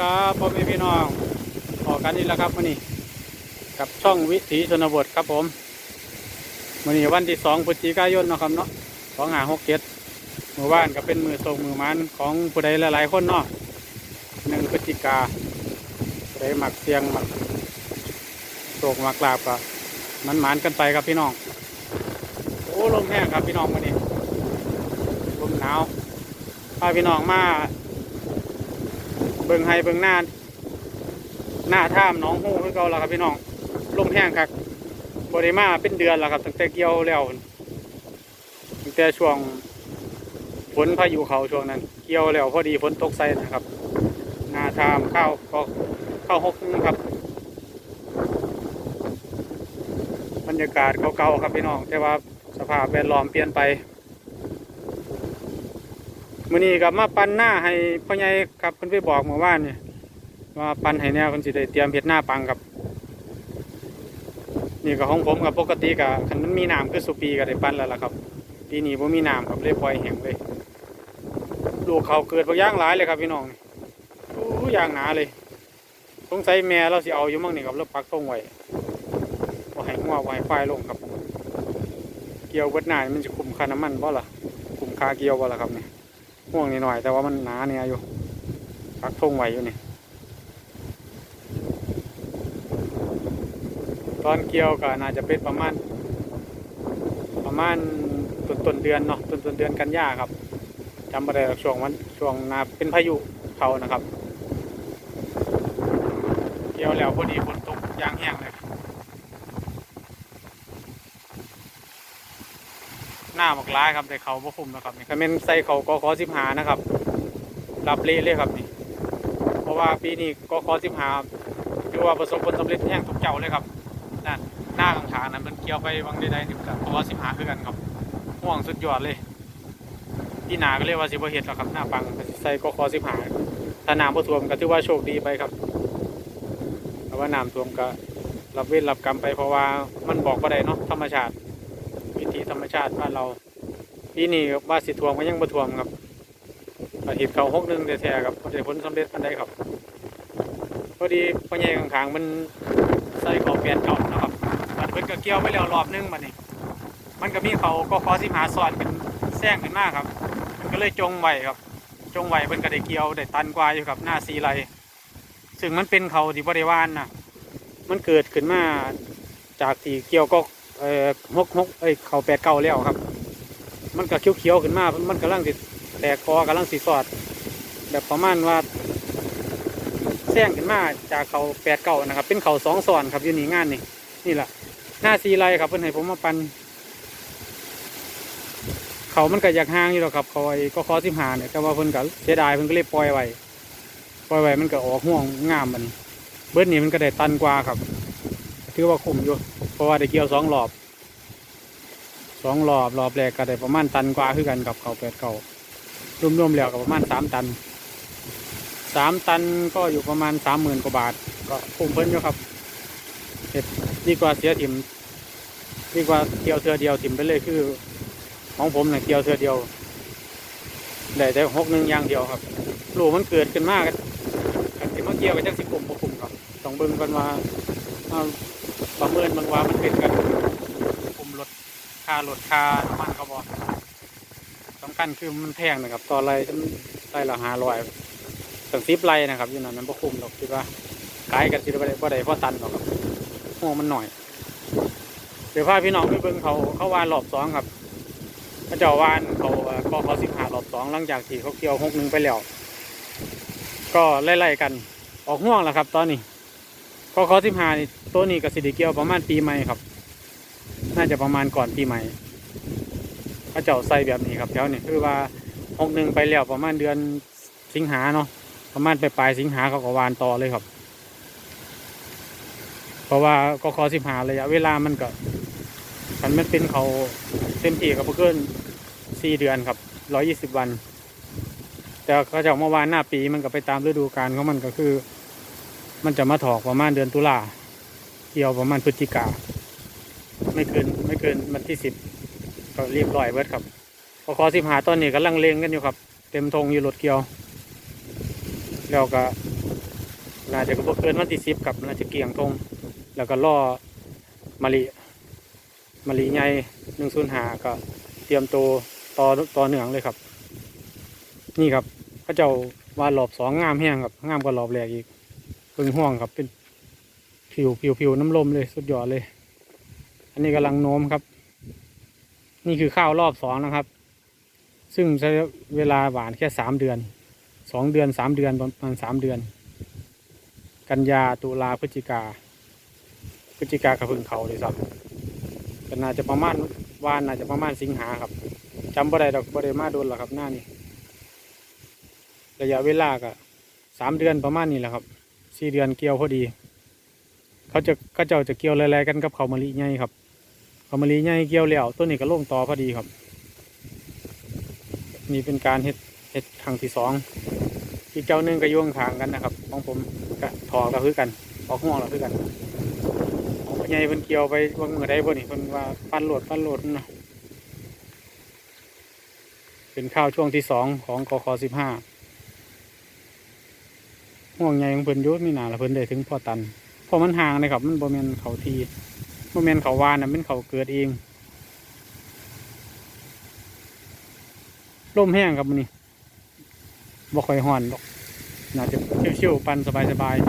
ครับพ่อแม่พี่น้องออกกันนี่แล้วครับวันนี้กับช่องวิถีชนบทครับผมวันนี้วันที่สองพฤศจิกายนนะครับเนาะสองหาหกเจ็ดมือว่านก็เป็นมือส่งมือมันของผู้ใดหลายๆคนเนาะหนึ่งพฤศจิกาผู้ใดหมักเสียงหมักโศกหมักลาบก็มันหมานกันไปครับพี่น้องโอ้ลมแห้งครับพี่น้องวันนี้ลมหนาวพาพี่น้องมา เบิ่งไฮเบิ่งหน้าหน้าท่ามน้องหูคือเก่าแล้วครับพี่น้องลมแห้งครับบริมาเป็นเดือนแล้วครับตั้งแต่เกี่ยวแล้วตั้งแต่ช่วงฝนพายุเขาช่วงนั้น เกี่ยวแล้วพอดีฝนตกใส่นะครับหน้าท่ามเข้าวก็เข้าวหกครับ บรรยากาศเก่าๆครับพี่น้อง แต่ว่าสภาพแวดล้อมเปลี่ยนไป มื่อนี้กับมาปันหน้าให้พ่อใหญ่ครับเพิ่นไปบอกเมื่อวานเนี่ยว่าปันให้แนวเพิ่นสิได้เตรียมเฮ็ดหน้าปังครับนี่ก็ของผมกับปกติกับคันมันมีน้ำคือสุปีก็ได้ปันแล้วล่ะครับปีนี้บ่มีน้ำครับเลยปล่อยแห้งเลยลูกเขาเกิดบางอย่างหลายเลยครับพี่น้องนี่โอ้ย่างหนาเลยสงสัยแม่เราสิเอาอยู่มั่งนี่ครับแล้วปักทงไว้บ่ให้งัวบ่ให้ควายลงครับ เกี่ยวเบิดหน้านี่มันจะคุมค่าน้ำมันบ่ล่ะคุมค่าเกี่ยวบ่ล่ะครับเนี่ย ห่วงนิดหน่อย แต่ว่ามันหนาเนี่ยอยู่ปักทงไว้อยู่นี่ ตอนเกี่ยวก็น่าจะเป็นประมาณ ประมาณต้นต้นเดือนเนาะต้นต้นเดือนกันยาครับจำไม่ได้ช่วงวันช่วงนาเป็นพายุเขานะครับ เกี่ยวแล้วพอดีฝนตกยางแห้งเลย หน้าหมกร้ายครับแต่เขาบ่คุมนะครับนี่คอมเมนใส่เขาก็ขอสิบหานะครับรับเละเลยครับนี่ เพราะว่าปีนี้ก็ขอสิบหาถือว่าประสบผลสำเร็จแห่งทุกเจ้าเลยครับนั่นหน้าข้างๆนั้นมันเกี่ยวไปบางใดๆนี่กับกขอสิบหาคือกันครับห่วงสุดยอดเลยพี่หนาก็เรียกว่าสิบเฮ็ดแล้วครับหน้าปังใส่ก็ขอสิบหาถ้าน้ำบ่ท่วมก็ถือว่าโชคดีไปครับแต่ว่าน้ำท่วมก็รับเวรรับกรรมไปเพราะว่ามันบอกก็ได้เนาะธรรมชาติ ชาติบ้านเราปีนี้ว่าสิทวงก็ยังบ่ทวงครับอาทิตย์เขาหกหนึ่งแท้ๆครับได้ผลสำเร็จปันใดครับพอดีพ่อใหญ่ข้างๆมันใส่ขาเปลี่ยนเก่านะครับมันเพิ่นก็เกี่ยวไปแล้วรอบหนึงบัดนี้ มันก็มีเขาก็ขอสิหาสอนเป็นแซงขึ้นมาครับ มันก็เลยจงไว้ครับจงไว้เพิ่นก็ได้เกี่ยวได้ตันกว่าอยู่ครับหน้าสีไรซึ่งมันเป็นเขาที่บริวารนะมันเกิดขึ้นมาจากที่เกี่ยวก็ เอ่อหกหกเอ้ยเข่าแปดเก้าแล้วครับ มันก็เขียวๆขึ้นมา มันกำลังติดแตกคอกำลังสีสอด แบบประมาณว่าแซงขึ้นมาจากเขาแปดเก้านะครับ เป็นเขาสองซ้อนครับอยู่นี่งานนี่นี่แหละหน้าสีไรครับเพื่อนให้ผมมาปันเขามันก็อยากห่างอยู่หรอกครับเขาไอ้ก็คอสิบหาเนี่ยแต่ว่าเพิ่นก็เสียดายเพิ่นก็เลยปล่อยไว้ปล่อยไว้มันก็ออกห่วงงามมันเบิดนี่มันก็ได้ตันกว่าครับ ถือว่าคุ้มอยู่ เพราะว่าได้เกี่ยวสองรอบสองรอบรอบแรกก็ได้ประมาณตันกว่าคือกันกับเขาแปดเก่ารวมๆแล้วก็ประมาณสามตันสามตันก็อยู่ประมาณสามหมื่นกว่าบาท ก็คุ้มเพิ่นอยู่ครับเห็ดดีกว่าเสียถิ่มดีกว่าเกี่ยวเทือเดียวถิ่มไปเลยคือ ของผมเนี่ยเกี่ยวเทือเดียวได้แต่หกหนึ่งอย่างเดียวครับลูกมันเกิดขึ้นมากกันที่มาเกี่ยวกับจักสิบกลุ่มบ่กลุ่มครับต้องเบิ่งกันว่าอ่า ประเมินบางว่ามันเป็นกันคุมรถค่ารถค่าน้ำมันเขาบอกสำคัญคือมันแพงนะครับต่อไรจะไรละห้าร้อยถึงสิบไรนะครับอยู่นั่นมันบ่คุ้มหรอกคิดว่าขายกันสิได้บ่ได้บ่ได้เพราะตันหรอกครับหัวงมันหน่อยเดี๋ยวพาพี่น้องไปเบิ่งเขาเขาวานรอบสองครับเขาเจ้าวานเขาก็เขาสิบหารอบสองหลังจากที่เขาเกี่ยวหกหนึ่งไปแล้ว ก็ไล่ๆกันออกห่วงแล้วครับ ตอนนี้ ก็ขอสิบห้านี่ตัวนี้กับสิริเกียวประมาณปีใหม่ครับ น่าจะประมาณก่อนปีใหม่พระเจ้าใส่แบบนี้ครับแถวนี้คือว่าหกหนึ่งไปแล้วประมาณเดือนสิงหาเนาะประมาณปลายปลายสิงหาเขาก็วานต่อเลยครับ เพราะว่าก็ขอสิบห้าระยะเวลามันก็มันมันเป็นเขาเต็มที่กับเพื่อนสี่เดือนครับร้อยี่สิบวัน แต่เขาจะเมื่อวานหน้าปีมันก็ไปตามฤดูกาลของมันก็คือ มันจะมาถอกประมาณเดือนตุลาเกี่ยวประมาณพฤศจิกา ไม่เกินไม่เกินวันที่สิบก็รีบร้อยเบิดครับพอคอสิบหาตอนนี้กำลังเลงกันอยู่ครับ เต็มธงอยู่รถเกี่ยวแล้วก็น่าจะก็เกินวันที่สิบครับน่าจะเกี่ยงทงแล้วก็ล่อมะลิมะลิใหญ่หนึ่งศูนย์หาก็เตรียมตัวต่อต่อเนืองเลยครับ นี่ครับพระเจ้าว่าหลอบสองงามแห้งครับงามกว่าหลอบแรกอีก เพิ่งห่วงครับเป็นผิวผิวผิวน้ำลมเลยสุดยอดเลย อันนี้กำลังโน้มครับ นี่คือข้าวรอบสองนะครับ ซึ่งใช้เวลาหวานแค่สามเดือนสองเดือนสามเดือนประมาณสามเดือน กันยาตุลาพฤศจิกาพฤศจิกากระพึ่งเขาเลยสักก็น่าจะประมาณวานน่าจะประมาณสิงหาครับจำบ่ได้ดอกบ่ได้มาโดนหรอกครับหน้านี้ระยะเวลาก็สามเดือนประมาณนี้แหละครับ สี่เดือนเกี่ยวพอดี เขาจะเขาเจ้าจะเกี่ยวอะไรๆกันกับเขามะลิใหญ่ครับ เขามะลิใหญ่เกี่ยวแล้วต้นนี้ก็ลงต่อพอดีครับนี่เป็นการเฮ็ดเฮ็ดครั้งที่สองอีกเจ้านึงก็โยงทางกันนะครับของผมก็ถอก็คือกันออกห่วงเราคือกันของใหญ่เพิ่นเกี่ยวไปว่างมือได้บ่นี่เพิ่นว่าฟันโหลดฟันโหลดนะเป็นข้าวช่วงที่สองของกคสิบห้า ห่วงใหญ่ของเพิ่นยุมีหนาละเพิ่นได้ถึงพ่อตันเพราะมันห่างเลยครับ มันบ่แม่นเขาทีบ่แม่นเขาวานนะมันเขาเกิดเองลมแห้งครับมื้อนี้บ่ค่อยฮ้อนดอกน่าจะชิวๆปันสบายๆ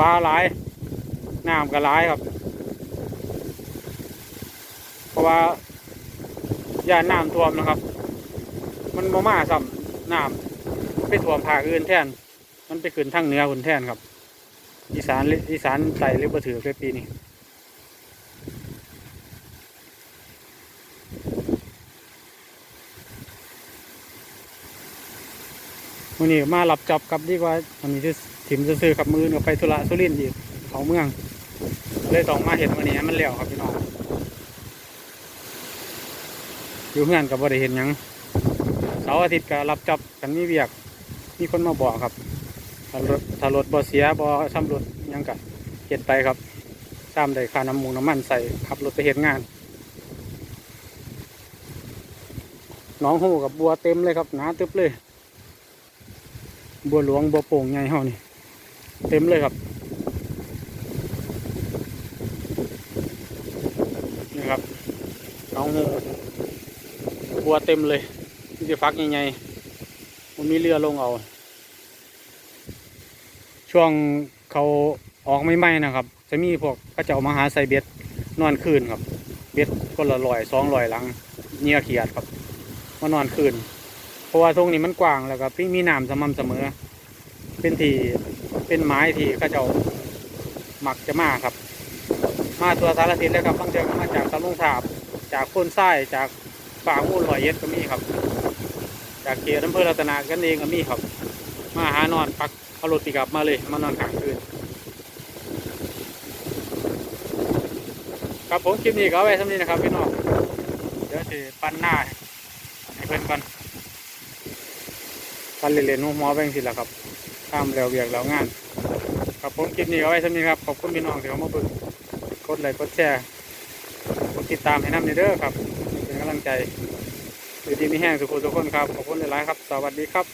ปลาหลายน้ำก็หลายครับ เพราะว่าย่านน้ำท่วมนะครับ มันบ่มาซ้ำน้ำ ไปท่วมภาคอื่นแทน มันไปขึ้นทางเหนือคนแทนครับ อีสานอีสานใต้หรือบ่ถือเลยปีนี้มื่อนี้มารับจับกับดีกว่าอันนี้ที่ถิ่มซื้อกับมือเนี่ยไปธุระสุรินทร์อีกเขาเมือง เลยต้องมาเห็นวันนี้มันแล้วครับพี่น้องอยู่เพื่อนกับบริเห็นยังเสาร์อาทิตย์ก็รับจับกันมีเวียก มีคนมาบอกครับถ้ารถถ้ารถบ่เสียบ่ทำรถยังกะเก็ดไปครับตามได้ค่าน้ำมูน้ำมันใส่ขับรถไปเห็นงานน้องหูกับบัวเต็มเลยครับหนาตึบเลย บัวหลวงบัวโป่งใหญ่เฮานี่เต็มเลยครับนี่ครับน้องหูบัวเต็มเลยนี่จะฟักใหญ่ๆ มันมีเรือลงเอา ช่วงเขาออกไม่ไหมนะครับ จะมีพวกก็จะเอามาหาใส่เบ็ดนอนคืนครับ เบ็ดคนละลอยสองลอยหลังเหงียเขียดครับมานอนคืน เพราะว่าตรงนี้มันกว้างแล้วก็พี่มีน้ำสม่ำเสมอ เป็นที่เป็นไม้ที่เขาเจ้าหมักจะมาครับ มาตัวสารทิศเลยครับบางเทือก็มาจากตะลุงสาบจากโคนทรายจากป่ามูลลอยเอ็ดก็มีครับ จากเขตอำเภอรัตนากันเองก็มีครับ มาหานอนพักเอารถปีกลับมาเลยมานอนข้างคืนครับผมคลิปนี้ก็ไว้สำนี้นะครับพี่น้องเดี๋ยวสิปั้นหน้าให้เพื่อนก่อนกันเล่นๆหัวหมอแบงสิละครับข้ามแล้วเวียกแล้วงานครับผมคลิปนี้เอาไว้สำนี้ครับขอบคุณพี่น้องที่เขามาเบิ่งกดไลค์กดแชร์กดติดตามให้น้ำในเด้อครับเป็นกำลังใจ อยู่ดีมีแห้งสุขุทุกคนครับ ขอบคุณหลายๆครับ สวัสดีครับ